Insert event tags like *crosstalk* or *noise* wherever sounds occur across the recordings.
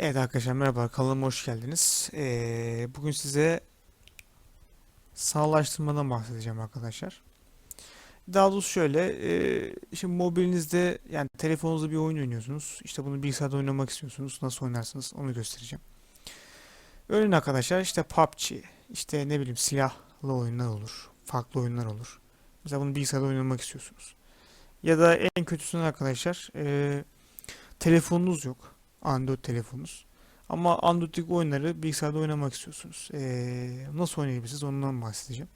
Evet arkadaşlar merhaba kanalıma hoş geldiniz. Ee, bugün size sağlaştırmadan bahsedeceğim arkadaşlar. Daha doğrusu şöyle, e, şimdi mobilinizde yani telefonunuzda bir oyun oynuyorsunuz. İşte bunu bilgisayarda oynamak istiyorsunuz. Nasıl oynarsınız onu göstereceğim. Örneğin arkadaşlar işte PUBG, işte ne bileyim silahlı oyunlar olur, farklı oyunlar olur. Mesela bunu bilgisayarda oynamak istiyorsunuz. Ya da en kötüsünün arkadaşlar e, telefonunuz yok. Android telefonunuz. Ama Android'deki oyunları bilgisayarda oynamak istiyorsunuz. Ee, nasıl oynayabilirsiniz ondan bahsedeceğim.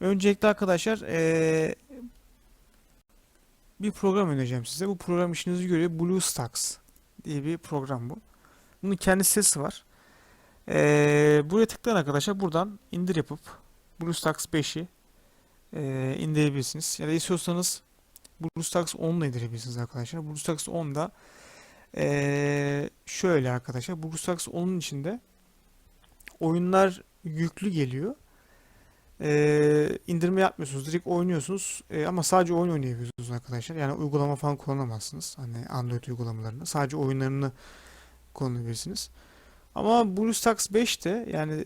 Öncelikle arkadaşlar ee, bir program önereceğim size. Bu program işinizi görüyor. BlueStacks diye bir program bu. Bunun kendi sitesi var. Ee, buraya tıklayın arkadaşlar. Buradan indir yapıp BlueStacks 5'i ee, indirebilirsiniz. Ya da istiyorsanız BlueStacks 10'la indirebilirsiniz arkadaşlar. BlueStacks 10'da ee, şöyle arkadaşlar BlueStacks onun içinde oyunlar yüklü geliyor. Ee, indirme yapmıyorsunuz. Direkt oynuyorsunuz. Ee, ama sadece oyun oynayabiliyorsunuz arkadaşlar. Yani uygulama falan kullanamazsınız. Hani Android uygulamalarını. Sadece oyunlarını kullanabilirsiniz. Ama BlueStacks 5'te yani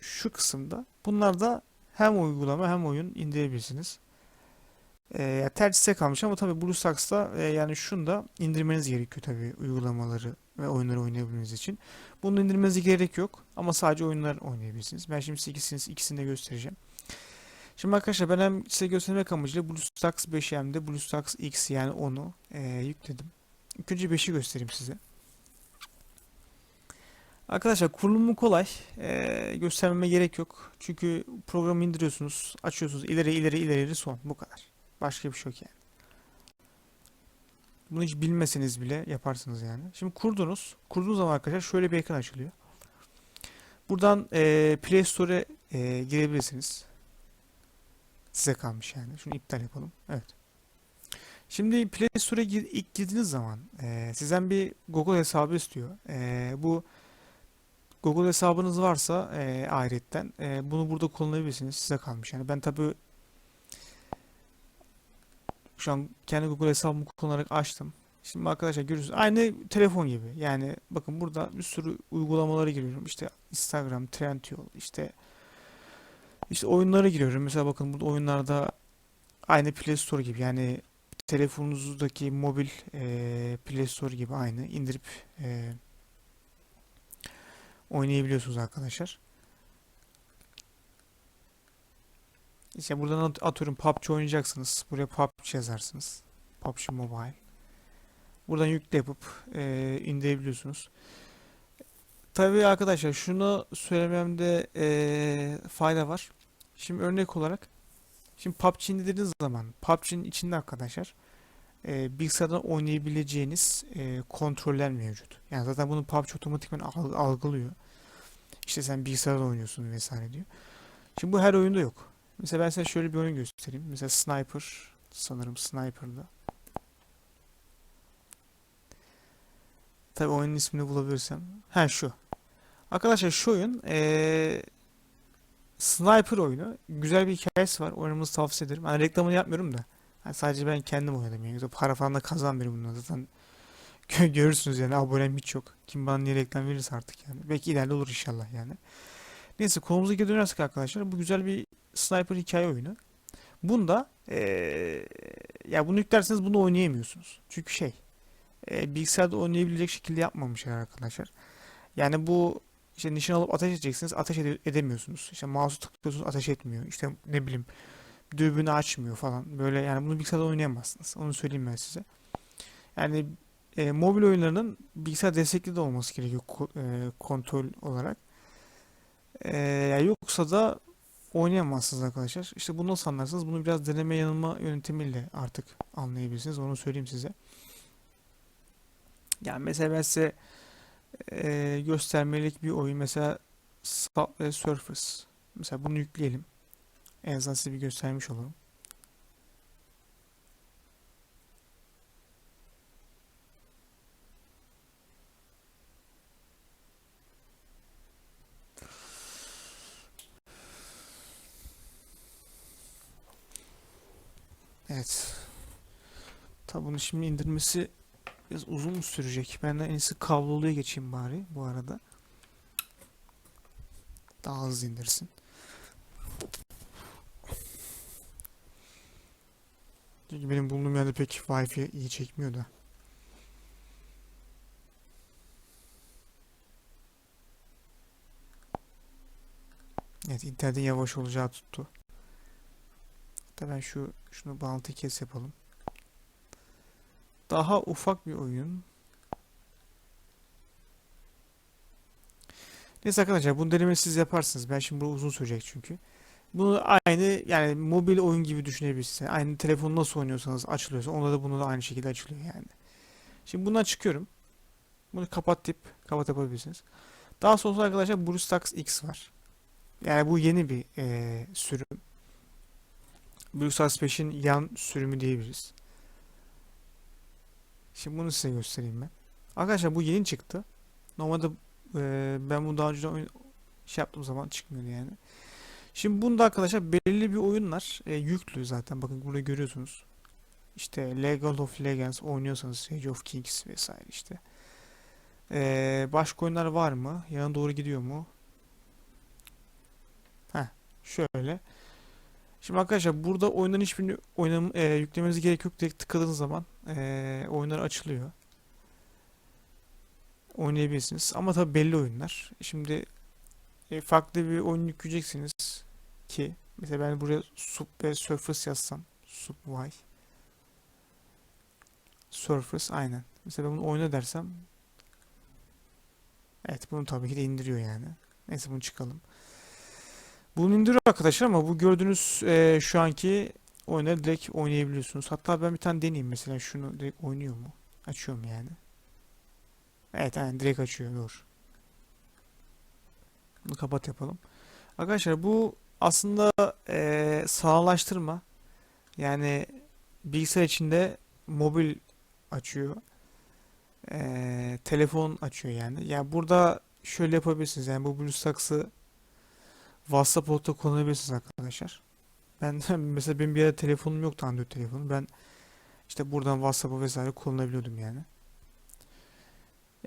şu kısımda bunlarda hem uygulama hem oyun indirebilirsiniz. E, tercih kalmış ama tabii BlueStacks'ta e, yani şunu da indirmeniz gerekiyor tabii uygulamaları ve oyunları oynayabilmeniz için. Bunu indirmenize gerek yok ama sadece oyunlar oynayabilirsiniz. Ben şimdi size ikisini, ikisini de göstereceğim. Şimdi arkadaşlar ben hem size göstermek amacıyla BlueStacks 5'i hem de BlueStacks X yani onu e, yükledim. İlk önce 5'i göstereyim size. Arkadaşlar kurulumu kolay. E, göstermeme gerek yok. Çünkü programı indiriyorsunuz, açıyorsunuz, ileri ileri ileri son bu kadar. Başka bir şey yok yani. Bunu hiç bilmeseniz bile yaparsınız yani. Şimdi kurdunuz. Kurduğunuz zaman arkadaşlar şöyle bir ekran açılıyor. Buradan e, Play Store'e e, girebilirsiniz. Size kalmış yani. Şunu iptal yapalım. Evet. Şimdi Play Store'a gir, ilk girdiğiniz zaman e, sizden bir Google hesabı istiyor. E, bu Google hesabınız varsa e, ayrıyetten e, bunu burada kullanabilirsiniz. Size kalmış. Yani ben tabii şu an kendi Google hesabımı kullanarak açtım. Şimdi arkadaşlar görüyorsunuz. Aynı telefon gibi. Yani bakın burada bir sürü uygulamalara giriyorum. İşte Instagram, Trendyol, işte işte oyunlara giriyorum. Mesela bakın burada oyunlarda aynı Play Store gibi. Yani telefonunuzdaki mobil e, Play Store gibi aynı. indirip e, oynayabiliyorsunuz arkadaşlar. İşte buradan at- atıyorum PUBG oynayacaksınız. Buraya PUBG yazarsınız. PUBG Mobile. Buradan yükle yapıp e, indirebiliyorsunuz. Tabii arkadaşlar şunu söylememde e, fayda var. Şimdi örnek olarak şimdi PUBG indirdiğiniz zaman PUBG'nin içinde arkadaşlar e, bilgisayardan oynayabileceğiniz e, kontroller mevcut. Yani zaten bunu PUBG otomatikman al- algılıyor. İşte sen bilgisayarda oynuyorsun vesaire diyor. Şimdi bu her oyunda yok. Mesela ben size şöyle bir oyun göstereyim. Mesela Sniper. Sanırım Sniper'da. Tabii oyunun ismini bulabilirsem. Ha şu. Arkadaşlar şu oyun eee Sniper oyunu. Güzel bir hikayesi var. Oynamanızı tavsiye ederim. Yani reklamını yapmıyorum da. Yani sadece ben kendim oynadım yani. Para falan da kazanmıyorum bundan zaten. *laughs* Gö- Görürsünüz yani abonem hiç yok. Kim bana niye reklam verirse artık yani. Belki ileride olur inşallah yani. Neyse konumuza geri dönersek arkadaşlar. Bu güzel bir sniper hikaye oyunu. Bunda eee, ya bunu yüklerseniz bunu oynayamıyorsunuz. Çünkü şey eee, bilgisayarda oynayabilecek şekilde yapmamışlar arkadaşlar. Yani bu işte nişan alıp ateş edeceksiniz ateş ede- edemiyorsunuz. İşte mouse'u tıklıyorsunuz ateş etmiyor. İşte ne bileyim dürbünü açmıyor falan. Böyle yani bunu bilgisayarda oynayamazsınız. Onu söyleyeyim ben size. Yani eee, mobil oyunlarının bilgisayar destekli de olması gerekiyor ko- eee, kontrol olarak. Ya yoksa da oynayamazsınız arkadaşlar. İşte bunu nasıl anlarsınız? Bunu biraz deneme yanılma yöntemiyle artık anlayabilirsiniz. Onu söyleyeyim size. Yani mesela ben size eee, göstermelik bir oyun mesela Subway Surfers. Mesela bunu yükleyelim. En azından size bir göstermiş olurum. Evet. Tabi bunu şimdi indirmesi Biraz uzun mu sürecek? Ben de en iyisi kabloluya geçeyim bari bu arada. Daha hızlı indirsin. Çünkü benim bulunduğum yerde pek Wi-Fi iyi çekmiyor da. Evet internetin yavaş olacağı tuttu. Hatta ben şu şunu bağlantı kes yapalım. Daha ufak bir oyun. Neyse arkadaşlar bunu denemeyi siz yaparsınız. Ben şimdi bu uzun sürecek çünkü. Bunu aynı yani mobil oyun gibi düşünebilirsiniz. Aynı telefonu nasıl oynuyorsanız açılıyorsa onda da bunu da aynı şekilde açılıyor yani. Şimdi bundan çıkıyorum. Bunu kapat tip kapat yapabilirsiniz. Daha sonra arkadaşlar BlueStacks X var. Yani bu yeni bir eee, sürüm. BlueStacks 5'in yan sürümü diyebiliriz. Şimdi bunu size göstereyim ben. Arkadaşlar bu yeni çıktı. Normalde eee, ben bunu daha önce şey yaptığım zaman çıkmıyordu yani. Şimdi bunda arkadaşlar belirli bir oyunlar e, yüklü zaten. Bakın burada görüyorsunuz. İşte League of Legends oynuyorsanız Age of Kings vesaire işte. Ee, başka oyunlar var mı? Yana doğru gidiyor mu? Heh, şöyle. Şimdi arkadaşlar burada oyunların hiçbirini oynam e, yüklemenize gerek yok. Direkt tıkladığınız zaman e, oyunlar açılıyor. Oynayabilirsiniz. Ama tabii belli oyunlar. Şimdi e, farklı bir oyun yükleyeceksiniz ki mesela ben buraya Sup ve Surface yazsam Sup Y Surface aynen. Mesela bunu oyna dersem evet bunu tabii ki de indiriyor yani. Neyse bunu çıkalım. Bunu indiriyor arkadaşlar ama bu gördüğünüz e, şu anki oyunları direkt oynayabiliyorsunuz. Hatta ben bir tane deneyeyim mesela şunu direkt oynuyor mu? Açıyorum yani. Evet aynen direkt açıyor. Dur. Bunu kapat yapalım. Arkadaşlar bu aslında eee sağlaştırma. Yani bilgisayar içinde mobil açıyor. Eee, telefon açıyor yani. Yani burada şöyle yapabilirsiniz. Yani bu BlueStacks'ı WhatsApp olarak kullanabilirsiniz arkadaşlar. Ben *laughs* mesela benim bir ara telefonum yoktu Android telefonu. Ben işte buradan WhatsApp'ı vesaire kullanabiliyordum yani.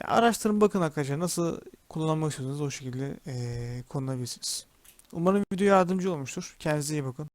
Ya araştırın bakın arkadaşlar nasıl kullanmak istiyorsanız o şekilde eee kullanabilirsiniz. Umarım video yardımcı olmuştur. Kendinize iyi bakın.